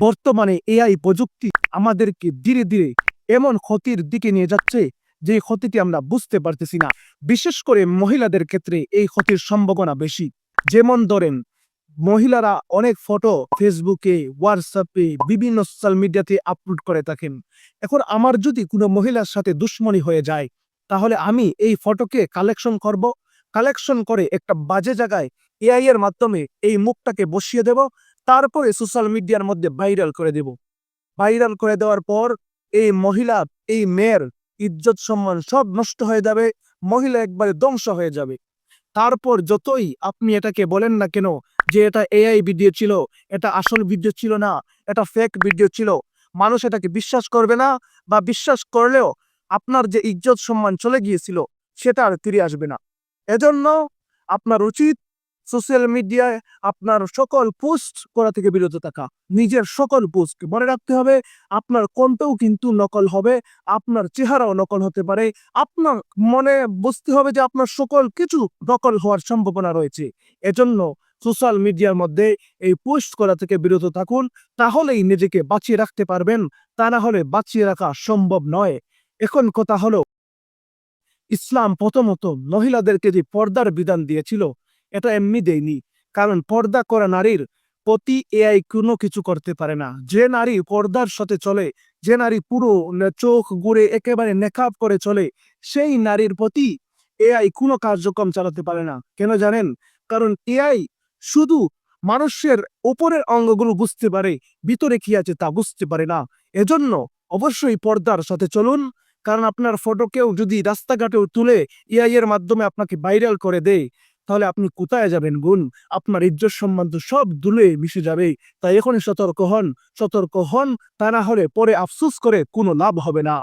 বর্তমানে এআই প্রযুক্তি আমাদেরকে ধীরে ধীরে এমন ক্ষতির দিকে নিয়ে যাচ্ছে যে ক্ষতিটি আমরা বুঝতে পারতেছি না। বিশেষ করে মহিলাদের ক্ষেত্রে এই ক্ষতির সম্ভাবনা বেশি। যেমন ধরেন, মহিলারা অনেক ফটো ফেসবুকে, হোয়াটসঅ্যাপে, বিভিন্ন সোশ্যাল মিডিয়াতে আপলোড করে থাকেন। এখন আমার যদি কোনো মহিলার সাথে দুশ্মনী হয়ে যায়, তাহলে আমি এই ফটোকে কালেকশন করব। কালেকশন করে একটা বাজে জায়গায় এআই এর মাধ্যমে এই মুখটাকে বসিয়ে দেব। তারপরে সোশ্যাল মিডিয়ার মধ্যে ভাইরাল করে দেব। ভাইরাল করে দেওয়ার পর এই মহিলা, এই মেয়ের ইজ্জত সম্মান সব নষ্ট হয়ে যাবে, মহিলা একবারে ধ্বংস হয়ে যাবে। তারপর যতই আপনি এটাকে বলেন না কেন যে এটা এআই ভিডিও ছিল, এটা আসল ভিডিও ছিল না, এটা ফেক ভিডিও ছিল, মানুষ এটাকে বিশ্বাস করবে না বা বিশ্বাস করলেও আপনার যে ইজ্জত সম্মান চলে গিয়েছিল, সেটা আর ফিরে আসবে না। এজন্য আপনার উচিত সোশ্যাল মিডিয়ায় আপনার সকল পোস্ট করা থেকে বিরত থাকা। নিজের সকল পোস্ট মনে রাখতে হবে, আপনার কণ্ঠও কিন্তু নকল হবে, আপনার চেহারাও নকল হতে পারে, আপনার মনে বুঝতে হবে যে আপনার সকল কিছু নকল হওয়ার সম্ভাবনা রয়েছে। এজন্য সোশ্যাল মিডিয়ার মধ্যে এই পোস্ট করা থেকে বিরত থাকুন, তাহলেই নিজেকে বাঁচিয়ে রাখতে পারবেন, তা না হলে বাঁচিয়ে রাখা সম্ভব নয়। এখন কথা হলো, ইসলাম প্রথমত মহিলাদেরকে যে পর্দার বিধান দিয়েছিল এটা এমনি দেয়নি। কারণ পর্দা করা নারীর প্রতি এআই কোনো কিছু করতে পারে না। যে নারী পর্দার সাথে চলে, যে নারী পুরো চোখ গুড়ে একেবারে নেকাব করে চলে, সেই নারীর প্রতি এআই কোনো কার্যক্রম চালাতে পারে না। কেন জানেন? কারণ এআই শুধু মানুষের ওপরের অঙ্গগুলো বুঝতে পারে, ভিতরে কি আছে তা বুঝতে পারে না। এজন্য অবশ্যই পর্দার সাথে চলুন। কারণ আপনার ফটোকেও যদি রাস্তাঘাটেও তুলে এআই এর মাধ্যমে আপনাকে ভাইরাল করে দেয় তাহলে আপনি কোথায় যাবেন গুণ আপনার ইজ্জত সম্মান তো সব দুলে মিশে যাবে। তাই এখনই সতর্ক হন সতর্ক হন, তা না হলে পরে আফসোস করে কোনো লাভ হবে না।